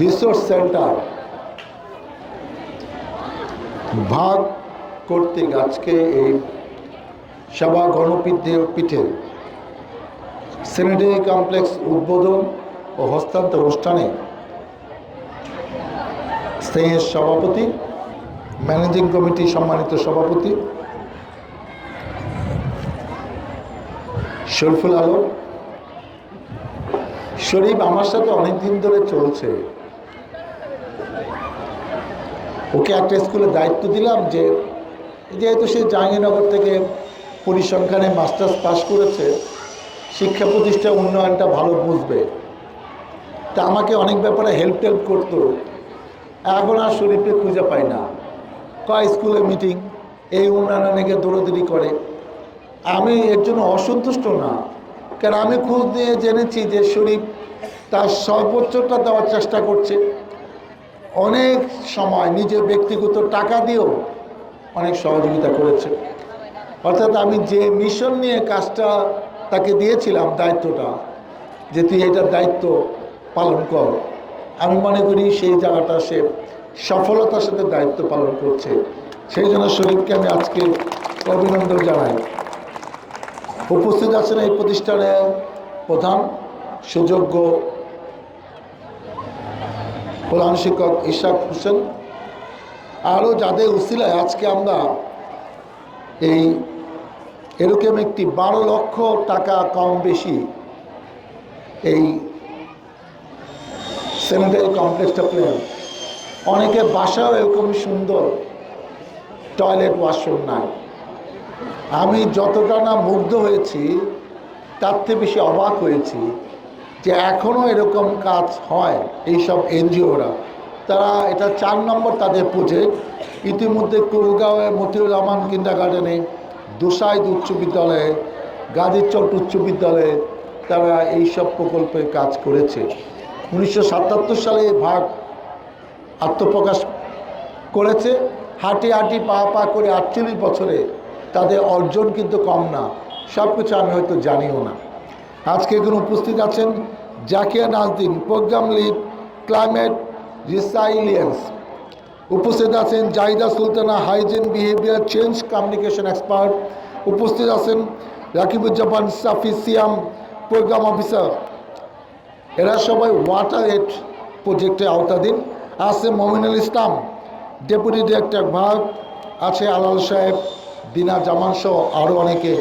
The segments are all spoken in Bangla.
Resource centre. ভাগ করতে আজকে এই সভা গণপীঠে পিঠে সেনেটারি কমপ্লেক্স উদ্বোধন ও হস্তান্তর অনুষ্ঠানে স্নেহের সভাপতি, ম্যানেজিং কমিটি সম্মানিত সভাপতি, শরীফুল আলম। শরীফ আমার সাথে অনেক দিন ধরে চলছে। ওকে একটা স্কুলে দায়িত্ব দিলাম যে যেহেতু সে জাহাঙ্গীরনগর থেকে পরিসংখ্যানে মাস্টার্স পাশ করেছে, শিক্ষা প্রতিষ্ঠান উন্নয়নটা ভালো বুঝবে। তা আমাকে অনেক ব্যাপারে হেল্প টেল্প করতো। এখন আর শরীফকে খুঁজে পাই না। কয় স্কুলে মিটিং এই উন্নয়ন অনেকে দৌড়দৌড়ি করে। আমি এর জন্য অসন্তুষ্ট না। কারণ আমি খোঁজ নিয়ে জেনেছি যে শরীফ তার সর্বোচ্চটা দেওয়ার চেষ্টা করছে। অনেক সময় নিজে ব্যক্তিগত টাকা দিয়েও অনেক সহযোগিতা করেছে। অর্থাৎ আমি যে মিশন নিয়ে কাজটা তাকে দিয়েছিলাম, দায়িত্বটা, যে তুই এটার দায়িত্ব পালন কর, আমি মনে করি সেই জায়গাটা সে সফলতার সাথে দায়িত্ব পালন করছে। সেই জন্য শরীফকে আমি আজকে অভিনন্দন জানাই। উপস্থিত আছেন এই প্রতিষ্ঠানের প্রধান সুযোগ্য প্রধান শিক্ষক ইশাক হোসেন। আরও যাদের উসিলায় আজকে আমরা এই এরকম একটি বারো লক্ষ টাকা কম বেশি এই সেনেটারি কমপ্লেক্সটা প্লেন অনেকে বাসাও এরকম সুন্দর টয়লেট ওয়াশরুম নাই। আমি যতটা না মুগ্ধ হয়েছি, তার থেকে বেশি অবাক হয়েছি। যে এখনও এরকম কাজ হয় এইসব এনজিওরা। তারা এটা চার নম্বর তাদের প্রজেক্ট ইতিমধ্যে কুরগাঁওয়ে মতিউর রহমান কিন্ডার গার্ডেনে দোসাইদ উচ্চ বিদ্যালয়ে গাজীরচট উচ্চ বিদ্যালয়ে তারা এইসব প্রকল্পে কাজ করেছে। উনিশশো সাতাত্তর সালে ভাগ আত্মপ্রকাশ করেছে। হাঁটি হাঁটি পা পা করে আটচল্লিশ বছরে তাদের অর্জন কিন্তু কম না। সব কিছু আমি হয়তো জানিও না। আজকে এখানে উপস্থিত আছেন Zakia Nazdin, programme lead, climate resilience. উপস্থিত আছেন Zahida Sultana, hygiene behaviour, change communication expert. উপস্থিত আছেন রাকিবুজ্জামান সাফি সিয়াম, প্রোগ্রাম অফিসার। এরা সবাই ওয়াটার এড প্রজেক্টের আওতাধীন। আছে মমিনুল ইসলাম, ডেপুটি ডিরেক্টর ভাগ। আছে আলাল সাহেব দিনা জামান সহ আরও অনেকে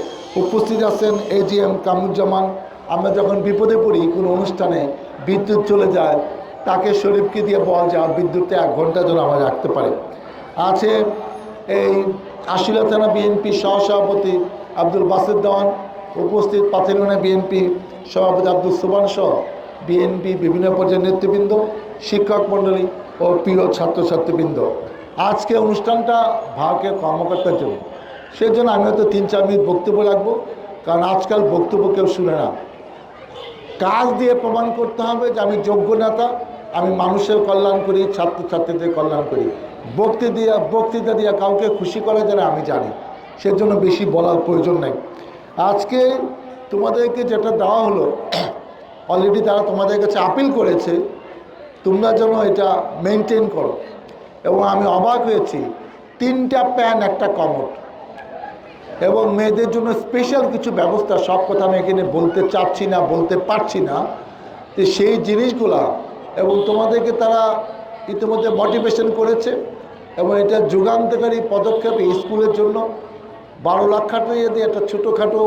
উপস্থিত আছেন। এজিএম কামরুজ্জামান আমরা যখন বিপদে পড়ি, কোনো অনুষ্ঠানে বিদ্যুৎ চলে যায়, তাকে শরীফকে দিয়ে বল যে আর বিদ্যুৎটা এক ঘণ্টা যেন আমরা রাখতে পারে। আছে এই আশিলা থানা বিএনপি সহসভাপতি আব্দুল বাসির দেওয়ান, উপস্থিত পাথিলনা বিএনপি সভাপতি আব্দুল সুবান সহ বিএনপি বিভিন্ন পর্যায়ের নেতৃবৃন্দ, শিক্ষক মণ্ডলী ও প্রিয় ছাত্রছাত্রীবৃন্দ। আজকে অনুষ্ঠানটা ভারতীয় কর্মকর্তার জন্য। সেই জন্য আমি হয়তো তিন চার মিনিট বক্তব্য রাখব, কারণ আজকাল বক্তব্য কেউ শুনে না। কাজ দিয়ে প্রমাণ করতে হবে যে আমি যোগ্য নেতা, আমি মানুষের কল্যাণ করি, ছাত্রছাত্রীদের কল্যাণ করি। বক্তি দিয়া বক্তৃতা দিয়ে কাউকে খুশি করা যেন আমি জানি, সেজন্য বেশি বলার প্রয়োজন নেই। আজকে তোমাদেরকে যেটা দেওয়া হলো অলরেডি তারা তোমাদের কাছে আপিল করেছে, তোমরা যেন এটা মেনটেন করো। এবং আমি অবাক হয়েছি, তিনটা প্যান একটা কমট এবং মেয়েদের জন্য স্পেশাল কিছু ব্যবস্থা, সব কথা আমি এখানে বলতে চাচ্ছি না, বলতে পারছি না। যে সেই জিনিসগুলা এবং তোমাদেরকে তারা ইতিমধ্যে মোটিভেশন করেছে এবং এটা যুগান্তকারী পদক্ষেপ স্কুলের জন্য। বারো লাখ খাটো যদি একটা ছোটোখাটো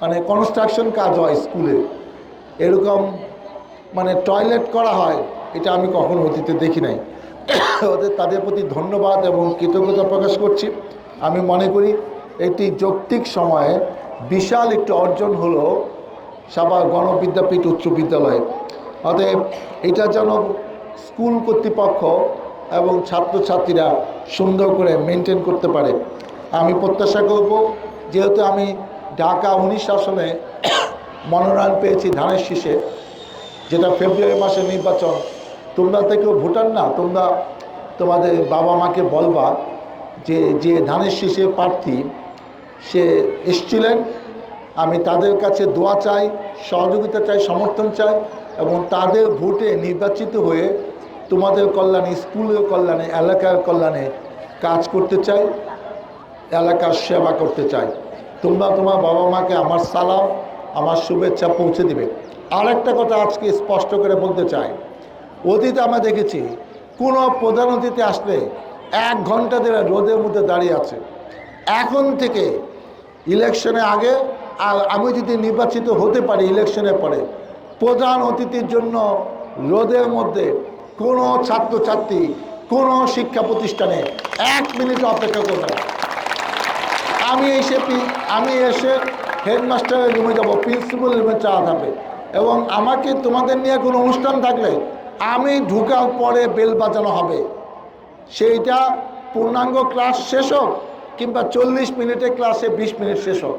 মানে কনস্ট্রাকশন কাজ হয় স্কুলে, এরকম মানে টয়লেট করা হয়, এটা আমি কখনো অতীতে দেখি নাই। ওদের তাদের প্রতি ধন্যবাদ এবং কৃতজ্ঞতা প্রকাশ করছি। আমি মনে করি একটি যৌক্তিক সময়ে বিশাল একটি অর্জন হলো সাবা গণবিদ্যাপীঠ উচ্চ বিদ্যালয়ে। অতএব এটা যেন স্কুল কর্তৃপক্ষ এবং ছাত্রছাত্রীরা সুন্দর করে মেনটেন করতে পারে। আমি প্রত্যাশা করব, যেহেতু আমি ঢাকা উনিশ আসনে মনোনয়ন পেয়েছি ধানের শীষে, যেটা ফেব্রুয়ারি মাসের নির্বাচন, তোমরা থেকেও ভোটার না, তোমরা তোমাদের বাবা মাকে বলবা যে যে ধানের শীষে প্রার্থী সে এসছিলেন। আমি তাদের কাছে দোয়া চাই, সহযোগিতা চাই, সমর্থন চাই এবং তাদের ভোটে নির্বাচিত হয়ে তোমাদের কল্যাণে, স্কুলের কল্যাণে, এলাকার কল্যাণে কাজ করতে চাই, এলাকার সেবা করতে চাই। তোমরা তোমার বাবা মাকে আমার সালাম, আমার শুভেচ্ছা পৌঁছে দিবে। আরেকটা কথা আজকে স্পষ্ট করে বলতে চাই। অতীতে আমরা দেখেছি, কোনো প্রধান অতিথি আসলে এক ঘণ্টা ধরে রোদের মধ্যে দাঁড়িয়ে আছে। এখন থেকে ইলেকশনের আগে, আর আমি যদি নির্বাচিত হতে পারি ইলেকশনের পরে, প্রধান অতিথির জন্য রোদের মধ্যে কোনো ছাত্রছাত্রী, কোনো শিক্ষা প্রতিষ্ঠানে এক মিনিট অপেক্ষা করবে না। আমি এসে আমি এসে হেডমাস্টারের রুমে যাব প্রিন্সিপাল রুমে চা থাকবে এবং আমাকে তোমাদের নিয়ে কোনো অনুষ্ঠান থাকলে আমি ঢুকার পরে বেল বাজানো হবে। সেইটা পূর্ণাঙ্গ ক্লাস শেষ হোক কিংবা চল্লিশ মিনিটে ক্লাসে বিশ মিনিট শেষ হোক।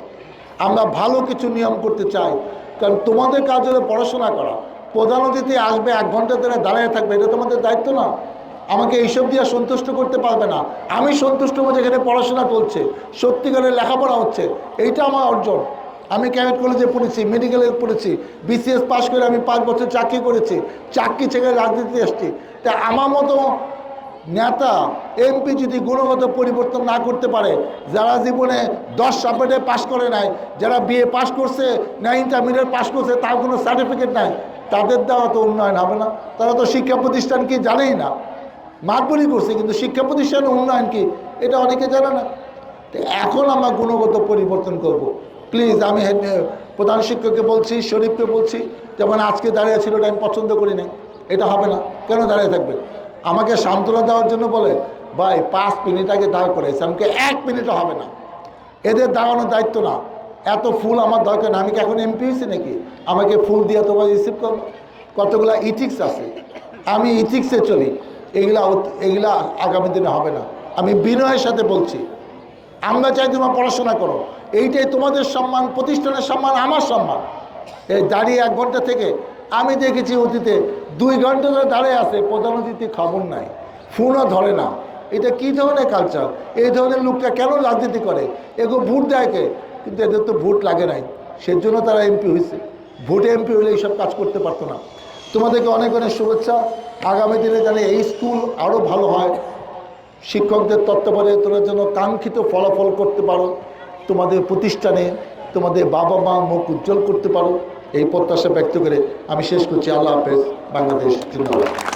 আমরা ভালো কিছু নিয়ম করতে চাই, কারণ তোমাদের কাজ হলো পড়াশোনা করা। প্রধান অতিথি আসবে এক ঘণ্টা ধরে দাঁড়িয়ে থাকবে, এটা তোমাদের দায়িত্ব না। আমাকে এইসব দিয়ে সন্তুষ্ট করতে পারবে না। আমি সন্তুষ্ট হব যেখানে পড়াশোনা চলছে, সত্যিকারের লেখাপড়া হচ্ছে। এইটা আমার অর্জন। আমি ক্যামেট কলেজে পড়েছি, মেডিকেলে পড়েছি, বিসিএস পাস করে আমি পাঁচ বছর চাকরি করেছি, চাকরি ছেড়ে রাজনীতিতে এসেছি। তা আমার মতো নেতা, এমপি যদি গুণগত পরিবর্তন না করতে পারে, যারা জীবনে দশ সাবজেক্টে পাশ করে নাই, যারা বিএ পাশ করছে না ইন্টারমিডিয়েট পাশ করছে তার কোনো সার্টিফিকেট নাই, তাদের দ্বারা তো উন্নয়ন হবে না। তারা তো শিক্ষা প্রতিষ্ঠান কি জানেই না। মাতবরি করছে, কিন্তু শিক্ষা প্রতিষ্ঠানের উন্নয়ন কি, এটা অনেকে জানে না। তো এখন আমরা গুণগত পরিবর্তন করব। প্লিজ, আমি প্রধান শিক্ষককে বলছি, শরীফকে বলছি, যেমন আজকে দাঁড়িয়ে ছিল ওটা আমি পছন্দ করি না এটা হবে না। কেন দাঁড়িয়ে থাকবে আমাকে সান্ত্বনা দেওয়ার জন্য বলে, ভাই, পাঁচ মিনিট আগে দাঁড় করেছে আমাকে এক মিনিটও হবে না। এদের দাঁড়ানোর দায়িত্ব না। এত ফুল আমার দরকার না আমি কি এখন এমপি হয়েছি নাকি? আমাকে ফুল দিয়ে তোমার রিসিভ করব কতগুলা ইথিক্স আছে? আমি ইথিক্সে চলি। এগুলা এগুলা আগামী দিনে হবে না। আমি বিনয়ের সাথে বলছি, আমরা চাই তোমার পড়াশোনা করো। এইটাই তোমাদের সম্মান, প্রতিষ্ঠানের সম্মান, আমার সম্মান। এই দাঁড়িয়ে এক ঘণ্টা থেকে আমি দেখেছি অতীতে দুই ঘণ্টা ধরে দাঁড়িয়ে আছে, প্রধান অতিথি খবর নাই, ফোনও ধরে না। এটা কি ধরনের কালচার এই ধরনের লোকটা কেন রাজনীতি করে? এগো ভোট দেয় কে? কিন্তু এদের তো ভোট লাগে নাই। সেজন্য তারা এমপি হয়েছে ভোটে এমপি হলে এইসব কাজ করতে পারতো না। তোমাদেরকে অনেক অনেক শুভেচ্ছা। আগামী দিনে জানি এই স্কুল আরও ভালো হয়। শিক্ষকদের তত্ত্বাবধানের জন্য কাঙ্ক্ষিত ফলাফল করতে পারো। তোমাদের প্রতিষ্ঠানে তোমাদের বাবা মা মুখ উজ্জ্বল করতে পারো। এই প্রত্যাশা ব্যক্ত করে আমি শেষ করছি। আল্লাহ হাফেজ। বাংলাদেশ জিন্দাবাদ।